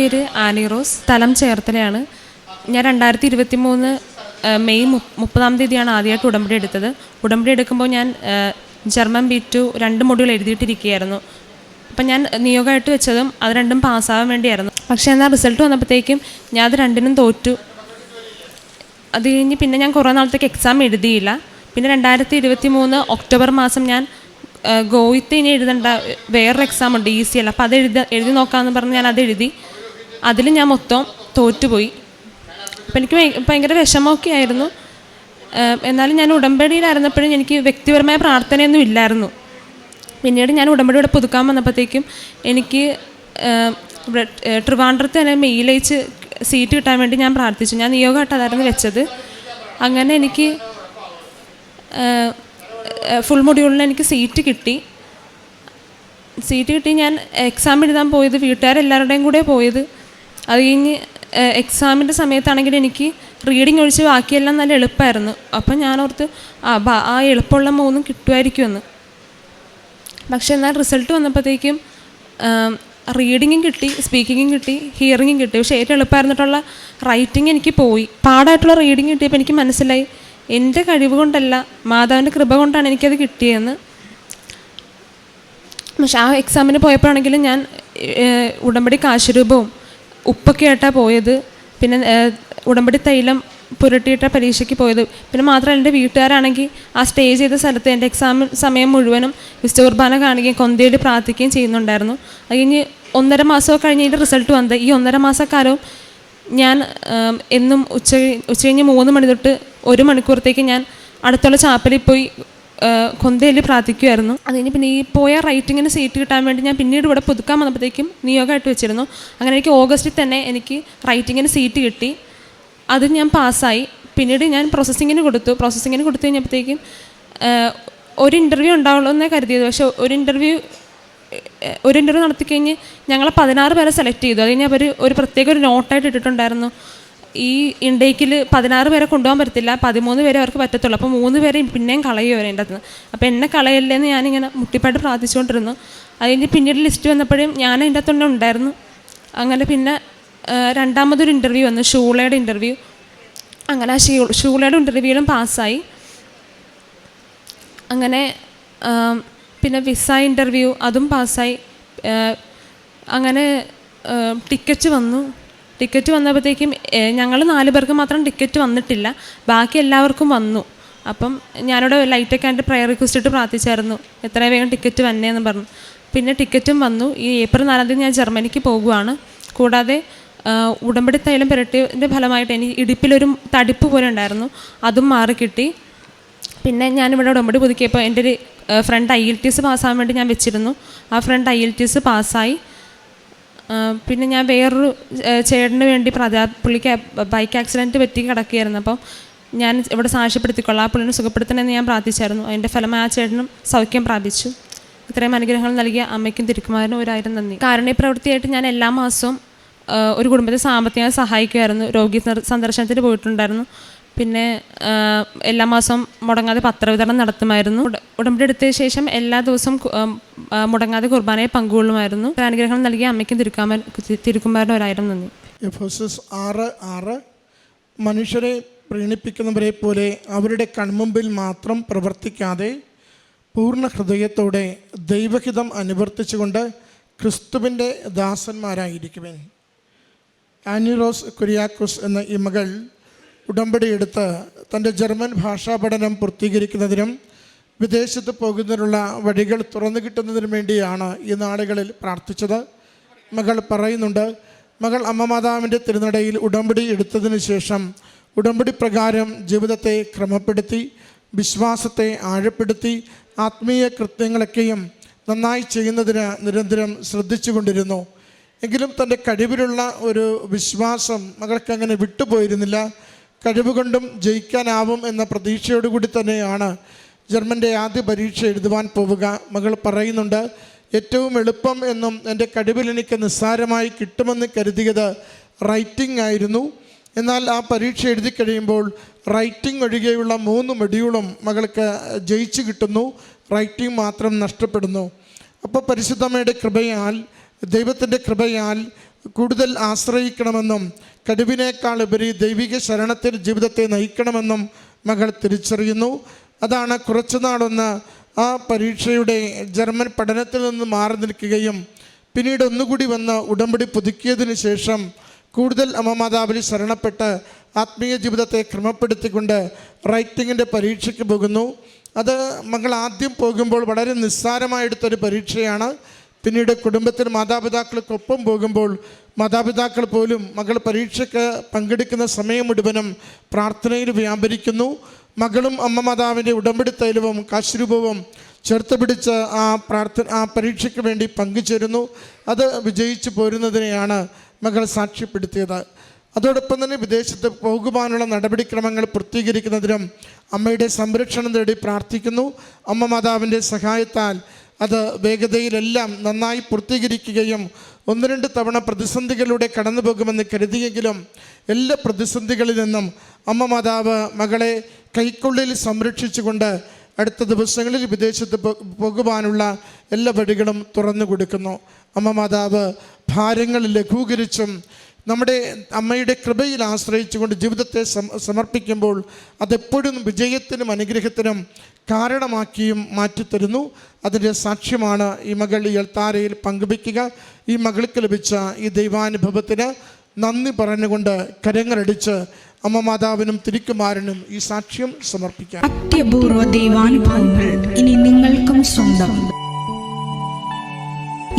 പേര് Annie rose. സ്ഥലം ചേർത്തലയാണ്. ഞാൻ രണ്ടായിരത്തി ഇരുപത്തി മൂന്ന് മെയ് മുപ്പതാം തീയതിയാണ് ആദ്യമായിട്ട് ഉടമ്പടി എടുത്തത്. ഉടമ്പടി എടുക്കുമ്പോൾ ഞാൻ ജർമ്മൻ ബി ടു രണ്ട് മൊഡ്യൂൾ എഴുതിയിട്ടിരിക്കുകയായിരുന്നു. അപ്പം ഞാൻ നിയോഗമായിട്ട് വെച്ചതും അത് രണ്ടും പാസ്സാവാൻ വേണ്ടിയായിരുന്നു. പക്ഷേ എന്നാൽ റിസൾട്ട് വന്നപ്പോഴത്തേക്കും ഞാൻ അത് രണ്ടിനും തോറ്റു. അത് കഴിഞ്ഞ് പിന്നെ ഞാൻ കുറേ നാളത്തേക്ക് എക്സാം എഴുതിയില്ല. പിന്നെ രണ്ടായിരത്തി ഇരുപത്തി മൂന്ന് ഒക്ടോബർ മാസം ഞാൻ ഗോയിത്ത് ഇനി എഴുതേണ്ട വേറൊരു എക്സാം ഉണ്ട് ഈസി അല്ല. അപ്പോൾ അത് എഴുതി എഴുതി നോക്കാമെന്ന് പറഞ്ഞ് ഞാൻ അത് എഴുതി. അതിൽ ഞാൻ മൊത്തം തോറ്റുപോയി. അപ്പം എനിക്ക് ഭയ- ഭയങ്കര വിഷമമൊക്കെ ആയിരുന്നു. എന്നാലും ഞാൻ ഉടമ്പടിയിലായിരുന്നപ്പോഴും എനിക്ക് വ്യക്തിപരമായ പ്രാർത്ഥനയൊന്നും ഇല്ലായിരുന്നു. പിന്നീട് ഞാൻ ഉടമ്പടി ഇവിടെ പുതുക്കാൻ വന്നപ്പോഴത്തേക്കും എനിക്ക് ട്രിവാൻഡ്രത്ത് തന്നെ മെയിൽ അയച്ച് സീറ്റ് കിട്ടാൻ വേണ്ടി ഞാൻ പ്രാർത്ഥിച്ചു. ഞാൻ നിയോഗമായിട്ട് അതായിരുന്നു വെച്ചത്. അങ്ങനെ എനിക്ക് ഫുൾ മൊഡ്യൂളിൽ എനിക്ക് സീറ്റ് കിട്ടി. സീറ്റ് കിട്ടി ഞാൻ എക്സാം എഴുതാൻ പോയത് വീട്ടുകാരെല്ലാവരുടെയും കൂടെ പോയത്. അത് കഴിഞ്ഞ് എക്സാമിന്റെ സമയത്താണെങ്കിൽ എനിക്ക് റീഡിങ് ഒഴിച്ച് ബാക്കിയെല്ലാം നല്ല എളുപ്പമായിരുന്നു അപ്പം ഞാൻ ഓർത്ത് ആ ആ എളുപ്പമുള്ള മൂന്നും കിട്ടുമായിരിക്കുമെന്ന്. പക്ഷെ എന്നാൽ റിസൾട്ട് വന്നപ്പോഴത്തേക്കും റീഡിങ്ങും കിട്ടി സ്പീക്കിങ്ങും കിട്ടി ഹിയറിങ്ങും കിട്ടി. പക്ഷേ ഏറ്റവും എളുപ്പമായിരുന്നിട്ടുള്ള റൈറ്റിംഗ് എനിക്ക് പോയി. പാടായിട്ടുള്ള റീഡിങ് കിട്ടിയപ്പോൾ എനിക്ക് മനസ്സിലായി എന്റെ കഴിവ് കൊണ്ടല്ല മാതാവിന്റെ കൃപ കൊണ്ടാണ് എനിക്കത് കിട്ടിയതെന്ന്. പക്ഷെ ആ എക്സാമിന് പോയപ്പോഴാണെങ്കിലും ഞാൻ ഉടമ്പടി കാശുരൂപവും ഉപ്പൊക്കെ ആയിട്ടാണ് പോയത്. പിന്നെ ഉടമ്പടി തൈലം പുരട്ടിയിട്ട പരീക്ഷയ്ക്ക് പോയത്. പിന്നെ മാത്രമല്ല എന്റെ വീട്ടുകാരാണെങ്കിൽ ആ സ്റ്റേ ചെയ്ത സ്ഥലത്ത് എന്റെ എക്സാം സമയം മുഴുവനും വിശുദ്ധ കുർബാന കാണുകയും കൊന്തയിൽ പ്രാർത്ഥിക്കുകയും ചെയ്യുന്നുണ്ടായിരുന്നു. അത് കഴിഞ്ഞ് ഒന്നര മാസമൊക്കെ കഴിഞ്ഞ് ഇതിന്റെ റിസൾട്ട് വന്നത്. ഈ ഒന്നര മാസക്കാലവും ഞാൻ എന്നും ഉച്ച ഉച്ച കഴിഞ്ഞ് മൂന്ന് മണി തൊട്ട് ഒരു മണിക്കൂറത്തേക്ക് ഞാൻ അടുത്തുള്ള ചാപ്പലിൽ പോയി കൊന്തയിൽ പ്രാർത്ഥിക്കുമായിരുന്നു അത് കഴിഞ്ഞ് പിന്നെ ഈ പോയ റൈറ്റിങ്ങിന് സീറ്റ് കിട്ടാൻ വേണ്ടി ഞാൻ പിന്നീട് ഇവിടെ പുതുക്കാൻ വന്നപ്പോഴത്തേക്കും നിയോഗമായിട്ട് വെച്ചിരുന്നു. അങ്ങനെ എനിക്ക് ഓഗസ്റ്റിൽ തന്നെ എനിക്ക് റൈറ്റിങ്ങിന് സീറ്റ് കിട്ടി. അത് ഞാൻ പാസ്സായി. പിന്നീട് ഞാൻ പ്രോസസ്സിങ്ങിന് കൊടുത്തു. പ്രോസസ്സിങ്ങിന് കൊടുത്തു കഴിഞ്ഞപ്പോഴത്തേക്കും ഒരു ഇന്റർവ്യൂ ഉണ്ടാവുള്ളൂ എന്നേ കരുതിയത്. പക്ഷേ ഒരു ഇന്റർവ്യൂ ഒരു ഇന്റർവ്യൂ നടത്തിക്കഴിഞ്ഞ് ഞങ്ങളെ പതിനാറ് പേരെ സെലക്ട് ചെയ്തു. അത് കഴിഞ്ഞ് അവർ ഒരു പ്രത്യേക ഒരു നോട്ടായിട്ട് ഇട്ടിട്ടുണ്ടായിരുന്നു. ഈ ഇൻഡേക്കിൽ പതിനാറ് പേരെ കൊണ്ടുപോകാൻ പറ്റത്തില്ല പതിമൂന്ന് പേരെ അവർക്ക് പറ്റത്തുള്ളൂ. അപ്പോൾ മൂന്ന് പേരെ പിന്നെയും കളയും അവർ എന്റെ അപ്പോൾ എന്നെ കളയല്ലേന്ന് ഞാനിങ്ങനെ മുട്ടിപ്പായിട്ട് പ്രാർത്ഥിച്ചുകൊണ്ടിരുന്നു. അതിന്റെ പിന്നീട് ലിസ്റ്റ് വന്നപ്പോഴും ഞാൻ അതിന്റെ അകത്ത് തന്നെ ഉണ്ടായിരുന്നു. അങ്ങനെ പിന്നെ രണ്ടാമതൊരു ഇന്റർവ്യൂ വന്നു ഷൂളയുടെ ഇന്റർവ്യൂ അങ്ങനെ ആ ഷൂ ഷൂളയുടെ ഇന്റർവ്യൂവിലും പാസ്സായി. അങ്ങനെ പിന്നെ വിസ ഇന്റർവ്യൂ അതും പാസ്സായി. അങ്ങനെ ടിക്കറ്റ് വന്നു. ടിക്കറ്റ് വന്നപ്പോഴത്തേക്കും ഞങ്ങൾ നാല് പേർക്ക് മാത്രം ടിക്കറ്റ് വന്നിട്ടില്ല. ബാക്കി എല്ലാവർക്കും വന്നു. അപ്പം ഞാനിവിടെ ലൈറ്റൊക്കെ ആയിട്ട് പ്രയർ റിക്വസ്റ്റ് ഇട്ട് പ്രാർത്ഥിച്ചായിരുന്നു. എത്ര വേഗം ടിക്കറ്റ് വന്നേന്ന് പറഞ്ഞു. പിന്നെ ടിക്കറ്റും വന്നു. ഈ ഏപ്രിൽ നാലാം തീയതി ഞാൻ ജർമ്മനിക്ക് പോകുവാണ്. കൂടാതെ ഉടമ്പടി തൈലം പുരട്ടിയതിന്റെ ഫലമായിട്ട് എനിക്ക് ഇടുപ്പിലൊരു തടിപ്പ് പോലെ ഉണ്ടായിരുന്നു. അതും മാറി കിട്ടി. പിന്നെ ഞാനിവിടെ ഉടമ്പടി പുതുക്കിയപ്പോൾ എന്റെ ഒരു friend I L T S പാസ്സാകാൻ വേണ്ടി ഞാൻ വെച്ചിരുന്നു. ആ friend I L T S പാസ്സായി പിന്നെ ഞാൻ വേറൊരു ചേട്ടന് വേണ്ടി പ്രധാ പുള്ളിക്ക് ബൈക്ക് ആക്സിഡന്റ് പറ്റി കിടക്കുകയായിരുന്നു. അപ്പം ഞാൻ ഇവിടെ സാക്ഷ്യപ്പെടുത്തിക്കൊള്ളാം. ആ പുള്ളിനെ സുഖപ്പെടുത്തണമെന്ന് ഞാൻ പ്രാർത്ഥിച്ചായിരുന്നു. അതിന്റെ ഫലമായി ആ ചേട്ടനും സൗഖ്യം പ്രാപിച്ചു. ഇത്രയും അനുഗ്രഹങ്ങൾ നൽകിയ അമ്മയ്ക്കും തിരുക്കുമാരനും ഒരായിരം നന്ദി. കാരുണ്യ പ്രവൃത്തിയായിട്ട് ഞാൻ എല്ലാ മാസവും ഒരു കുടുംബത്തെ സാമ്പത്തികമായി സഹായിക്കുമായിരുന്നു. രോഗി സന്ദർ- സന്ദർശനത്തിന് പോയിട്ടുണ്ടായിരുന്നു. പിന്നെ എല്ലാ മാസവും മുടങ്ങാതെ പത്രവിതരണം നടത്തുമായിരുന്നു. ഉടമ്പടി എടുത്ത ശേഷം എല്ലാ ദിവസവും മുടങ്ങാതെ കുർബാനയെ പങ്കുകൊള്ളുമായിരുന്നു. അനുഗ്രഹം നൽകി അമ്മയ്ക്ക് തിരുക്കുമാരനും ഒരായിരം നന്ദി. ആറ് ആറ് മനുഷ്യരെ പ്രീണിപ്പിക്കുന്നവരെ പോലെ അവരുടെ കൺമുമ്പിൽ മാത്രം പ്രവർത്തിക്കാതെ പൂർണ ഹൃദയത്തോടെ ദൈവഹിതം അനുവർത്തിച്ചുകൊണ്ട് ക്രിസ്തുവിന്റെ ദാസന്മാരായിരിക്കുവൻ. ആനിറോസ് കുര്യാക്കോസ് എന്ന ഈ മകൾ ഉടമ്പടി എടുത്ത് തന്റെ ജർമ്മൻ ഭാഷാ പഠനം പൂർത്തീകരിക്കുന്നതിനും വിദേശത്ത് പോകുന്നതിനുള്ള വഴികൾ തുറന്നു കിട്ടുന്നതിനും വേണ്ടിയാണ് ഈ നാളുകളിൽ പ്രാർത്ഥിച്ചത്. മകൾ പറയുന്നുണ്ട് മകൾ അമ്മ മാതാവിന്റെ തിരുനടയിൽ ഉടമ്പടി എടുത്തതിന് ശേഷം ഉടമ്പടി പ്രകാരം ജീവിതത്തെ ക്രമപ്പെടുത്തി വിശ്വാസത്തെ ആഴപ്പെടുത്തി ആത്മീയ കൃത്യങ്ങളൊക്കെയും നന്നായി ചെയ്യുന്നതിന് നിരന്തരം ശ്രദ്ധിച്ചു കൊണ്ടിരുന്നു. എങ്കിലും തന്റെ കഴിവിലുള്ള ഒരു വിശ്വാസം മകൾക്കങ്ങനെ വിട്ടുപോയിരുന്നില്ല. കഴിവുകൊണ്ടും ജയിക്കാനാവും എന്ന പ്രതീക്ഷയോടുകൂടി തന്നെയാണ് ജർമ്മന്റെ ആദ്യ പരീക്ഷ എഴുതുവാൻ പോവുക. മകൾ പറയുന്നുണ്ട് ഏറ്റവും എളുപ്പം എന്നും എന്റെ കഴിവിൽ എനിക്ക് നിസ്സാരമായി കിട്ടുമെന്ന് കരുതിയത് റൈറ്റിംഗ് ആയിരുന്നു. എന്നാൽ ആ പരീക്ഷ എഴുതി കഴിയുമ്പോൾ റൈറ്റിംഗ് ഒഴികെയുള്ള മൂന്ന് മെഡ്യൂളും മകൾക്ക് ജയിച്ചു കിട്ടുന്നു. റൈറ്റിംഗ് മാത്രം നഷ്ടപ്പെടുന്നു. അപ്പോൾ പരിശുദ്ധമ്മയുടെ കൃപയാൽ ദൈവത്തിന്റെ കൃപയാൽ കൂടുതൽ ആശ്രയിക്കണമെന്നും കടുവിനേക്കാൾ ഉപരി ദൈവിക ശരണത്തിൽ ജീവിതത്തെ നയിക്കണമെന്നും മകൾ തിരിച്ചറിയുന്നു. അതാണ് കുറച്ചു നാളൊന്ന് ആ പരീക്ഷയുടെ ജർമ്മൻ പഠനത്തിൽ നിന്ന് മാറി നിൽക്കുകയും പിന്നീട് ഒന്നുകൂടി വന്ന് ഉടമ്പടി പുതുക്കിയതിനു ശേഷം കൂടുതൽ അമ്മമാതാവിൽ ശരണപ്പെട്ട് ആത്മീയ ജീവിതത്തെ ക്രമപ്പെടുത്തിക്കൊണ്ട് റൈറ്റിങ്ങിന്റെ പരീക്ഷയ്ക്ക് പോകുന്നു. അത് മകൾ ആദ്യം പോകുമ്പോൾ വളരെ നിസ്സാരമായെടുത്തൊരു പരീക്ഷയാണ്. പിന്നീട് കുടുംബത്തിന് മാതാപിതാക്കൾക്കൊപ്പം പോകുമ്പോൾ മാതാപിതാക്കൾ പോലും മകൾ പരീക്ഷയ്ക്ക് പങ്കെടുക്കുന്ന സമയം മുഴുവനും പ്രാർത്ഥനയിൽ വ്യാപരിക്കുന്നു. മകളും അമ്മ മാതാവിന്റെ ഉടമ്പടി തൈലവും കാശ്രൂപവും ചേർത്ത് പിടിച്ച് ആ പ്രാർത്ഥന ആ പരീക്ഷയ്ക്ക് വേണ്ടി പങ്കുചേരുന്നു. അത് വിജയിച്ചു പോരുന്നതിനെയാണ് മകൾ സാക്ഷ്യപ്പെടുത്തിയത്. അതോടൊപ്പം തന്നെ വിദേശത്ത് പോകുവാനുള്ള നടപടിക്രമങ്ങൾ പൂർത്തീകരിക്കുന്നതിനും അമ്മയുടെ സംരക്ഷണം തേടി പ്രാർത്ഥിക്കുന്നു. അമ്മ മാതാവിന്റെ സഹായത്താൽ അത് വേഗതയിലെല്ലാം നന്നായി പൂർത്തീകരിക്കുകയും ഒന്ന് രണ്ട് തവണ പ്രതിസന്ധികളിലൂടെ കടന്നു പോകുമെന്ന് കരുതിയെങ്കിലും എല്ലാ പ്രതിസന്ധികളിൽ നിന്നും അമ്മ മാതാവ് മകളെ കൈക്കുള്ളിൽ സംരക്ഷിച്ചുകൊണ്ട് അടുത്ത ദിവസങ്ങളിൽ വിദേശത്ത് പോകുവാനുള്ള എല്ലാ വഴികളും തുറന്നു കൊടുക്കുന്നു. അമ്മ മാതാവ് ഭാരങ്ങൾ ലഘൂകരിച്ചും നമ്മുടെ അമ്മയുടെ കൃപയിൽ ആശ്രയിച്ചുകൊണ്ട് ജീവിതത്തെ സമർപ്പിക്കുമ്പോൾ അതെപ്പോഴും വിജയത്തിനും അനുഗ്രഹത്തിനും കാരണമാക്കിയും മാറ്റിത്തരുന്നു. അതിന്റെ സാക്ഷ്യമാണ് ഈ മകൾ ഈ എൽത്താരയിൽ പങ്കുവയ്ക്കുക. ഈ മകൾക്ക് ലഭിച്ച ഈ ദൈവാനുഭവത്തിന് നന്ദി പറഞ്ഞുകൊണ്ട് കരങ്ങളടിച്ച് അമ്മ മാതാവിനും തിരിക്കുമാരനും ഈ സാക്ഷ്യം സമർപ്പിക്കാം. അത്യപൂർവ ദൈവാനുഭവങ്ങൾ ഇനി നിങ്ങൾക്കും സ്വന്തം.